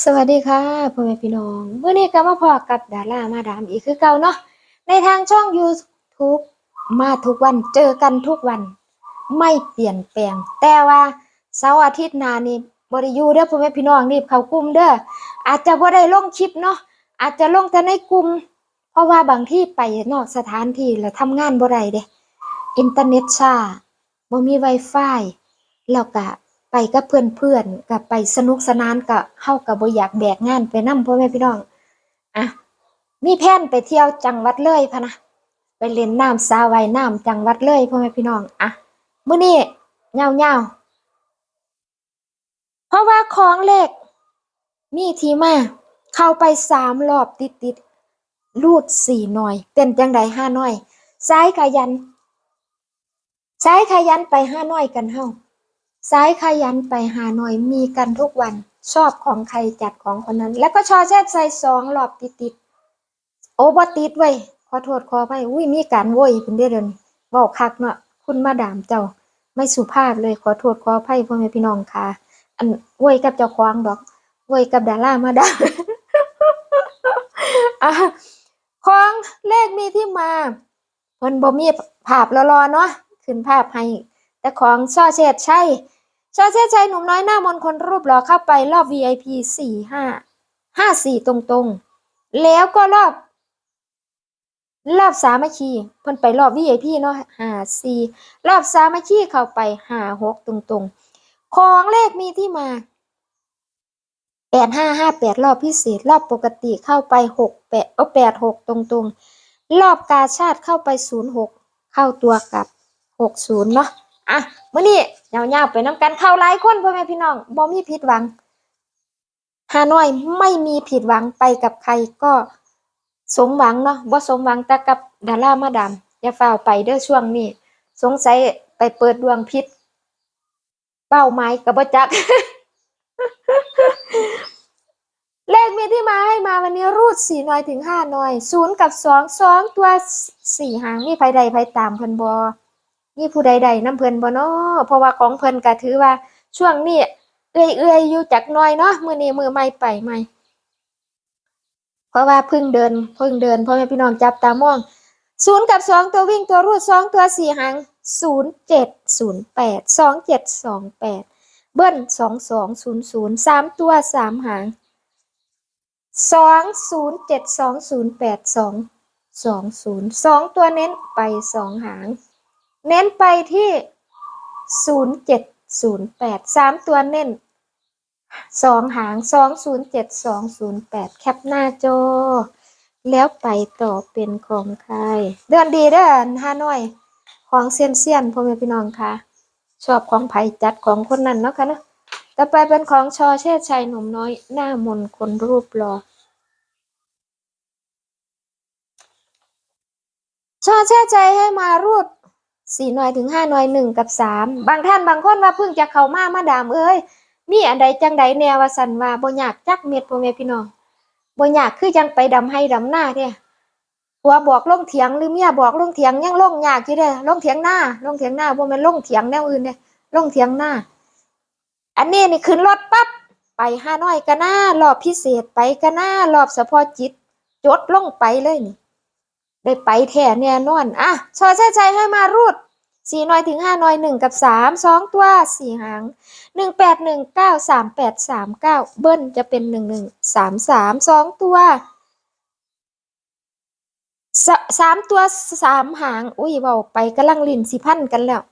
สวัสดีค่ะพ่อแม่พี่น้องเมื่อนี้ก็มาพอกับดารามาดามอีกคือเก่าเนาะในทางช่อง YouTube มาทุกวันเจอกันทุกวัน ไม่เปลี่ยนแปลง แต่ว่าเสาร์อาทิตย์นานี่บ่ได้อยู่เด้อพ่อแม่พี่น้องรีบเข้ากลุ่มเด้ออาจจะบ่ได้ลงคลิปเนาะอาจจะลงแต่ในกลุ่มเพราะว่าบางที่ไปนอกสถานที่แล้วทำงานบ่ได้เด้อินเทอร์เน็ตช้าบ่มี Wi-Fi แล้วก็ ไปกับเพื่อนๆก็ไปสนุกสนานก็เฮาก็บ่อยากแบกงานไปนำพ่อแม่พี่น้องอะมีแผนไปเที่ยวจังหวัดเลยพะนะไปเล่นน้ำสาว่ายน้ำจังหวัดเลยพ่อแม่พี่น้องอะมื้อนี้ยาวๆเพราะว่าของเลขมีทีมาเข้าไปสามรอบติดๆรูดสี่หน่อย เป็นจังใดห้าน้อยซ้ายขยันซ้ายขยันไปห้าน้อยกันเฮา ซ้ายขยันไปหาหน่อยมีกันทุกวัน ชอบของใครจัดของคนนั้น แล้วก็ชอแชทใส่สองรอบติดติดโอ้บ่ติดเว้ขอโทษขอไปอุ้ยมีการโวยเป็นเด้อเดินเว้าคักเนาะคุณมาดามเจ้า ไม่สุภาพเลยขอโทษขออภัยพ่อแม่พี่น้องค่ะ อันโวยกับเจ้าของดอกโวยกับดารามาดามอะของเลขมีที่มาเพิ่นบ่มีภาพรอๆเนาะขึ้นภาพให้ แต่ของช่อเชษใช่ช่อเชษชัยหนุ่มน้อยหน้ามนคนรูปหล่อเข้าไปรอบ VIP สี่ห้าห้าสี่ตรงๆ แล้วก็รอบ รอบสามัคคีเพิ่นไปรอบ VIP เนาะห้าสี่รอบสามัคคีเข้าไปห้าหกตรงๆ ของเลขมีที่มาแปดห้าห้าแปดรอบพิเศษรอบปกติเข้าไปหกแปดเอาแปดหกตรงๆ รอบกาชาติเข้าไปศูนย์หกเข้าตัวกับหกศูนย์เนาะ อะมื้อนี้ยาวๆไปน้ำกันเข้าหลายคนพ่อแม่พี่น้องบ่มีผิดหวังฮานอยไม่มีผิดหวังไปกับใครก็สมหวังเนาะบ่สมหวังแต่กับดารามาดามอย่าฝ้าวไปเด้อช่วงนี้ สงสัยไปเปิดดวงพิษเป้าหมายก็บ่จัก เลขมีที่มาให้มาวันนี้รูดสี่หน่อยถึงห้าหน่อยศูนย์กับสองสองตัวสี่หางมีไผใดไผตามเพิ่นบ่ มีผู้ใดๆน้ำเพิ่นบ่เนาะเพราะว่าของเพิ่นก็ถือว่าช่วงนี้เอื้อยๆอยู่จักน่อยเนาะมือนี้มือใหม่ไปใหม่เพราะว่าพิ่งเดินพิ่งเดินพ่อแม่พี่น้องจับตามองศูนย์กับสองตัววิ่งตัวรูดสองตัวสี่หางศูนย์เจ็ดศูนย์แปดสองเจ็ดสองแปดเบิ้ลสองสองศูนย์ศูนย์สามตัวสามหางสองศูนย์เจ็ดสองศูนย์แปดสองสองศูนย์สองตัวเน้นไปสองหาง เน้นไปที่ศูนย์เจ็ดศูนย์แปดสามตัวเน้นสองหางสองศูนย์เจ็ดสองศูนย์แปดแคปหน้าจอ แล้วไปต่อเป็นของใคร เดือนดีเด้อฮานอย ของเซียนเซียนพ่อแม่พี่น้องค่ะ ชอบของไผ่จัดของคนนั้นเนาะค่ะเนาะต่อไปเป็นของชอเชษชัยหนุ่มน้อย หน้ามนคนรูปหล่อชอแช่ใจให้มารูด สี่หน่วยถึงห้าหน่วยหนึ่งกับสามบางท่านบางคนว่าเพิ่งจะเข้ามามาดามเอ้ยมีอันใดจังใดแนวว่าสันว่าบ่อยากจักเม็ดพ่อแม่พี่น้องบ่อยากคือจังไปดำให้ดำหน้าเด้ผัวบอกลงเถียงหรือเมียบอกลงเถียงยังลงยากอยู่เด้ลงเถียงหน้าลงเถียงหน้าบ่แม่นลงเถียงแนวอื่นเด้ลงเถียงหน้า อันนี้นี่ขึ้นรถปั๊บไปห้าน้อยกันหน้ารอบพิเศษไปกันหน้ารอบเฉพาะจิต จดลงไปเลยนี่ ได้ไปแท้แน่นอน อะ ชอแช่ใจให้มารูดสี่น้อยถึงห้าน้อยหนึ่งกับสามสองตัวสี่หางหนึ่งแปดหนึ่งเก้าสามแปดสามเก้าเบิ้ลจะเป็นหนึ่งหนึ่งสามสามสองตัวสสามตัวสามหาง อุ้ยเบาไปกำลังลินสิพันกันแล้ว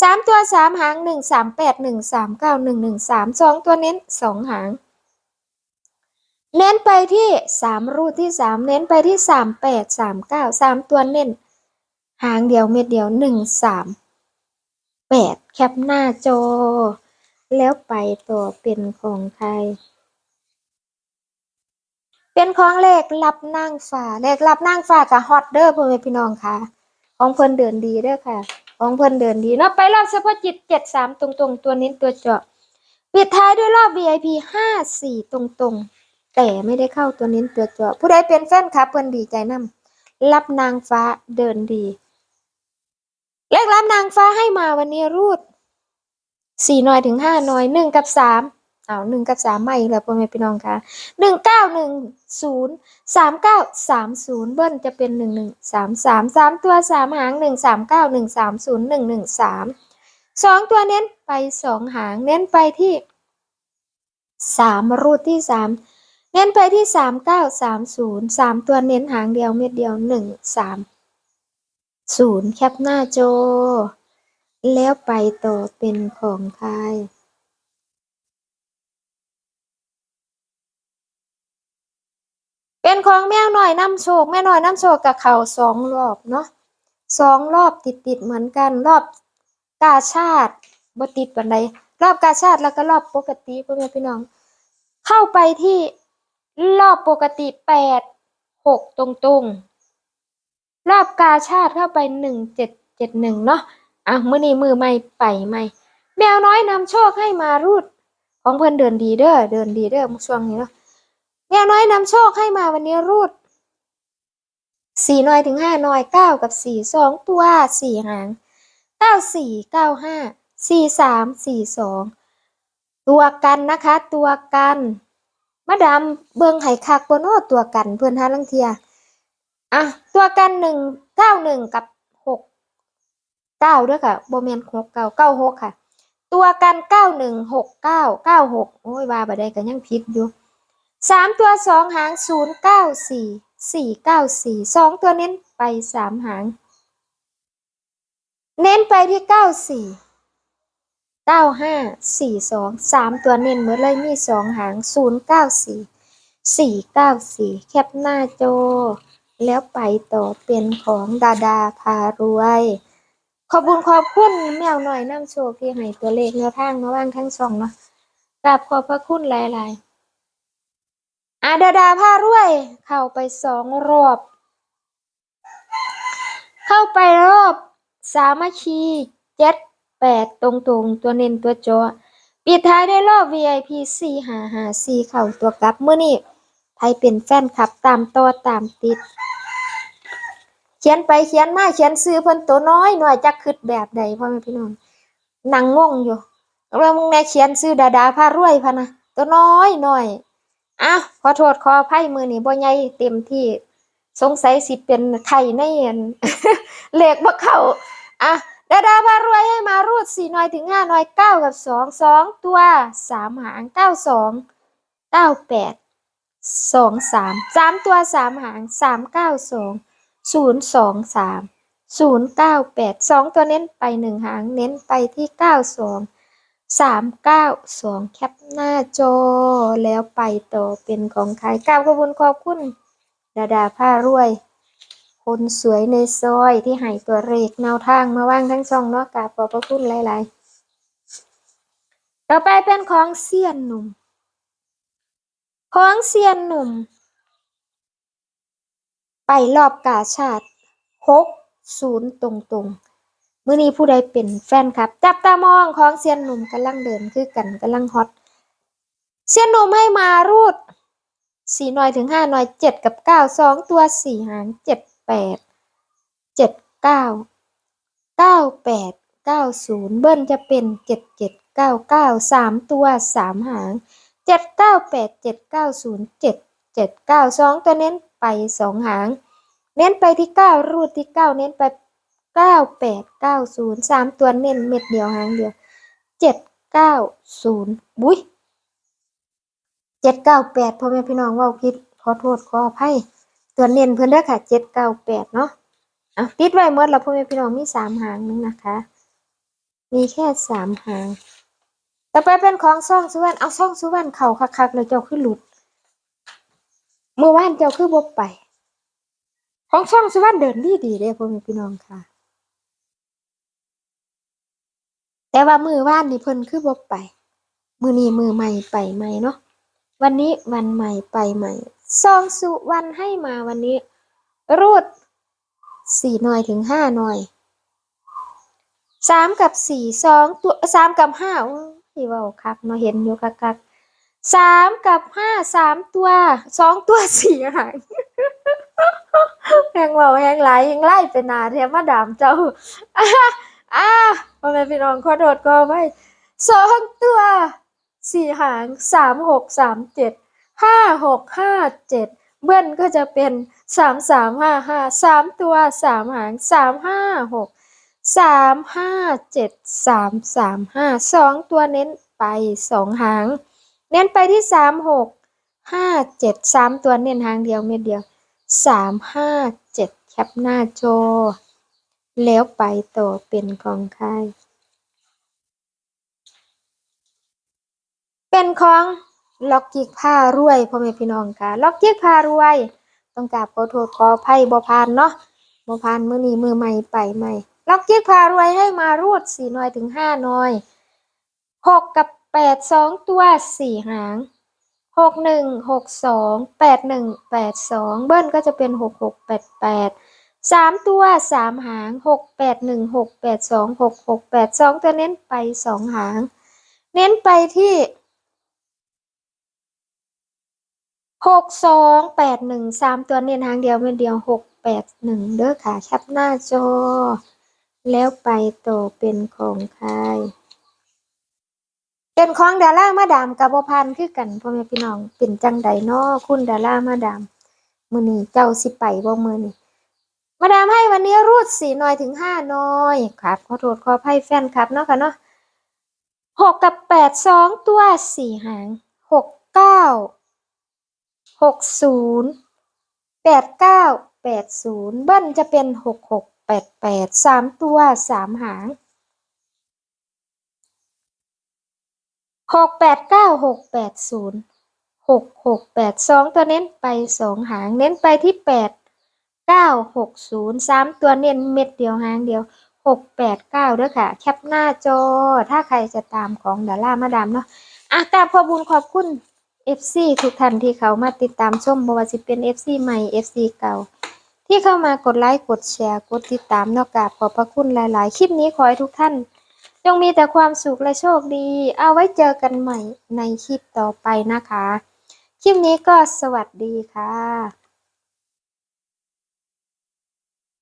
สามตัวสามหางหนึ่งสามแปดหนึ่งสามเก้าหนึ่งหนึ่งสามสองตัวเน้นสองหาง เน้นไปที่สามรูดที่สามเน้นไปที่สามแปดสามเก้าสามตัวเน้น หางเดียวเม็ดเดียวหนึ่งสามแปดแคปหน้าจอ แล้วไปต่อเป็นของใคร เป็นของเลขรับนั่งฟ้าเลขรับนั่งฟ้ากับฮอตเด้อพ่อแม่พี่น้องค่ะ ของเพิ่นเดินดีเด้อค่ะ ของเพิ่นเดินดีเนาะไปรอบเฉพาะจิตเจ็ดสามตรงๆ ตัวเน้นตัวเจาะปิดท้ายด้วยรอบ VIP ห้าสี่ตรงๆ แต่ไม่ได้เข้าตัวเน้นตัวจาะผู้ใดเป็นแฟนคลับเพิ่นดีใจนำรับนางฟ้าเดินดี เลขรับนางฟ้าให้มาวันนี้รูดสี่หน่อยถึงห้าหน่อยหนึ่งกับสามเอาหนึ่งกับสามมาอีกแล้วพ่อแม่พี่น้องค่ะหนึ่งเก้าหนึ่งศูนย์สามเก้าสามศูนย์เบิ้ลจะเป็นหนึ่งหนึ่งสามสามสามตัวสามหางหนึ่งสามเก้าหนึ่งสามศูนย์หนึ่งหนึ่งสามสองตัวเน้นไปสองหางเน้นไปที่สามรูดที่สาม เน้นไปที่สามเก้าสามศูนย์สามตัวเน้นหางเดียวเม็ดเดียวหนึ่งสามศูนย์แคปหน้าโจ แล้วไปต่อเป็นของใครเป็นของแมวหน่อยน้ำโชคแม่น้อยน้ำโชคกับเขาสองรอบเนาะสองรอบติดติดเหมือนกันรอบกาชาติบติดปันใดรอบกาชาติแล้วก็รอบปกติพ่อแม่พี่น้อง เข้าไปที่ รอบปกติแปดหกตรงๆรงรอบกาชาติเข้าไปหนึ่งเจ็ดเจ็ดหนึ่งเนาะอะมือนี้มือใหม่ไปใหม่แมวน้อยนำโชคให้มารูด ของเพิ่อนเดินดีเด้อเดินดีเด้อช่วงนี้เนาะแมวน้อยนำโชคให้มาวันนี้รูดสี่น้อยถึงห้าน้อยเก้ากับสี่สองตัวสี่หางเก้าสี่เก้าห้าสี่สามสี่สองตัวกันนะคะ ตัวกัน มาดามเบิงไห้คักบนอตัวกันเพื่อนฮาลังเทียอะตัวกันหนึ่งเก้าหนึ่งกับหกเก้าด้วยค่ะโบเมนหกเก้าเก้าหกค่ะ ตัวกันเก้าหนึ่งหกเก้าเก้าหกโอ้ยว่าบ่ได้กันยังผิดอยู่สามตัวสองหางศูนย์เก้าสี่สี่เก้าสี่สองตัวเน้นไปสามหาง เน้นไปที่เก้าสี่ เก้าห้าสี่สองสามตัวเน้นเหมือเลยมีสองหางศูนย์เก้าสี่สี่เก้าสี่แคปหน้าโจแล้วไปต่อเป็นของดาดาพารวย ขอบคุณขอบคุณแมวหน่อยน้ำโชคที่ให้ตัวเลขแนวทางมาว่างทั้งสองเนาะกราบขอบพระคุณหลายๆอาดาดาผ้ารวย เข้าไปสองรอบ เข้าไปรอบ สามัคคีเจ็ด แปดตรงตรงตัวเน้นตัวจอปิดท้ายด้วยรอบ VIP สี่หาหาสี่เข่าตัวกลับเมื่อนี้ไทยเป็นแฟนคลับตามต่อตามติด เขียนไปเขียนมาเขียนซื้อเพิ่นตัวน้อยหน่อยจักคิดแบบใดพ่อแม่พี่น้องนั่งงงอยู่แล้วมึงแน่เขียนซื้อดาดาผ้ารวยพะนะตัวน้อยหน่อยอ้าวขอโทษขออภัยมือนี่บ่ใหญ่เต็มที่สงสัยสิเป็นไข่ในอันเหลขบ่เข้าอะดาดาพารวยให้มาร อยถึงห้าน้อยเก้ากับสองสองตัวสามหางเก้าสองเก้าแปดสองสามสามตัวสามหางสามเก้าสองศูนย์สองสามศูนย์เก้าแปดสองตัวเน้นไปหนึ่งหางเน้นไปที่เก้าสองสามเก้าสองแคปหน้าจอ แล้วไปต่อเป็นของใครกราบขอบคุณขอบคุณดาดาผ้ารวย คนสวยในซอยที่ให้ตัวเลขแนวทางมาว่างทั้งช่องเนาะกราบขอบพระคุณหลายๆ ต่อไปเป็นของเซียนหนุ่ม ของเซียนหนุ่ม ไปรอบกาชาติหกศูนย์ตรงๆมื่อนี้ผู้ใดเป็นแฟนครับ จับตามองของเซียนหนุ่มกำลังเดินคือกันกำลังฮอตเซียนหนุ่มให้มารูดสี่หน่อยถึงห้าหน่อยเจ็ดกับเก้าสองตัวสี่หางเจ็ด แปดเจ็ดเก้าเก้าแปดเก้าศูนย์เบิ้ลจะเป็นเจ็ดเจ็ดเก้าเก้าสามตัวสามหางเจ็ดเก้าแปดเจ็ดเก้าศูนย์เจ็ดเจ็ดเก้าสองตัวเน้นไปสองหาง เน้นไปที่เก้ารูดที่เก้าเน้นไปเก้าแปดเก้าศูนย์สามตัวเน้นเม็ดเดียวหางเดียวเจ็ดเก้าศูนย์บุ้ยเจ็ดเก้าแปดพ่อแม่พี่น้องว่าผิดขอโทษขออภัย ตัวเน้นเพิ่อนเด้อค่ะเจ็ดเก้าแปดเนาะอะติดไว้หมดแล้วพ่อแม่พี่น้องมีสามหางนึงนะคะ มีแค่สามหางต่อไปเป็นของซ่องสุวรรณเอาซ่องสุวรรณเข่าคักๆเลยเจ้าคือหลุดเมื่อวานเจ้าคือบ่ไป ของช่องสุวรรณเดินดีดีเด้พ่อแม่พี่น้องค่ะ แต่ว่ามือว่านนี่เพิ่นคือบ่ไป มือนี้มือใหม่ไปใหม่เนาะวันนี้วันใหม่ไปใหม่ ซองสุวรรณให้มาวันนี้ รูดสี่หน่อยถึงห้าหน่อยสามกับสี่สองตัวสามกับห้าที่ว่าคักเนาะเห็นอยู่คักคักสามกับห้าสามตัวสองตัวสี่หางแหงเบาแหงไหลแหงไล่เป็นหนาเทียมาดามเจ้าอ่าอ่าพ่อแม่พี่น้องขอโทษก็ไม่สองตัวสี่หางสามหกสามเจ็ด ห้าหกห้าเจ็ดเบิ้ลก็จะเป็นสามสามห้าห้าสามตัวสามหางสามห้าหกสามห้าเจ็ดสามสามห้าสองตัวเน้นไปสองหาง เน้นไปที่สามหกห้าเจ็ดสามตัวเน้นหางเดียวเม็ดเดียวสามห้าเจ็ดแคปหน้าจแล้วไปต่อเป็นของใครเป็นของ ล็อกกิกพารวยพ่อแม่พี่น้องค่ะล็อกกิกพารวย ต้องกราบขอโทษขออภัยบ่พานเนาะบ่พานมือนี้มือใหม่ไปใหม่ล็อกกิกพารวยให้มารูดสี่น่อยถึงห้าน่อยหกกับแปดสองตัวสี่หางหกหนึ่งหกสองแปดหนึ่งแปดสองเบิ้ลก็จะเป็นหกหกแปดแปดสามตัวสามหางหกแปดหนึ่งหกแปดสองหกหกแปดสองตัวเน้นไปสองหาง เน้นไปที่ หกสองแปดหนึ่งสามตัวเน้นหางเดียวเป็นเดียวหกแปดหนึ่งเด้อค่ะ แคปหน้าจอ แล้วไปต่อเป็นของใครเป็นของดารามาดามกับบพันคือกันพ่อแม่พี่น้องเป็นจังใดน้อคุณดารามาดามมือนี้เจ้าสิไปบ่มือนี้มาดามให้วันนี้รูดสี่หน่อยถึงห้าหน่อยครับขอโทษขออภัยแฟนครับเนาะค่ะเนาะหกกับแปดสองตัวสี่หางหกเก้า หกศูนย์แปดเก้าแปดศูนย์เบิ้ลจะเป็นหกหกแปดแปดสามตัวสามหางหกแปดเก้าหกแปดศูนย์หกหกแปดสองตัวเน้นไปสองหางเน้นไปที่แปดเก้าหกศูนย์สามตัวเน้นเม็ดเดียวหางเดียวหกแปดเก้าด้วยค่ะ แคปหน้าจอ ถ้าใครจะตามของดารามาดามเนาะอะกราบขอบุญขอบคุณ FC ทุกท่านที่เขามาติดตามชมบ่ว่าสิเป็น FC ใหม่ FC เก่า ที่เข้ามากดไลค์กดแชร์กดติดตามนอกกาบขอบพระคุณหลาย ๆ คลิปนี้ขอให้ทุกท่าน จงมีแต่ความสุขและโชคดี เอาไว้เจอกันใหม่ในคลิปต่อไปนะคะ คลิปนี้ก็สวัสดีค่ะ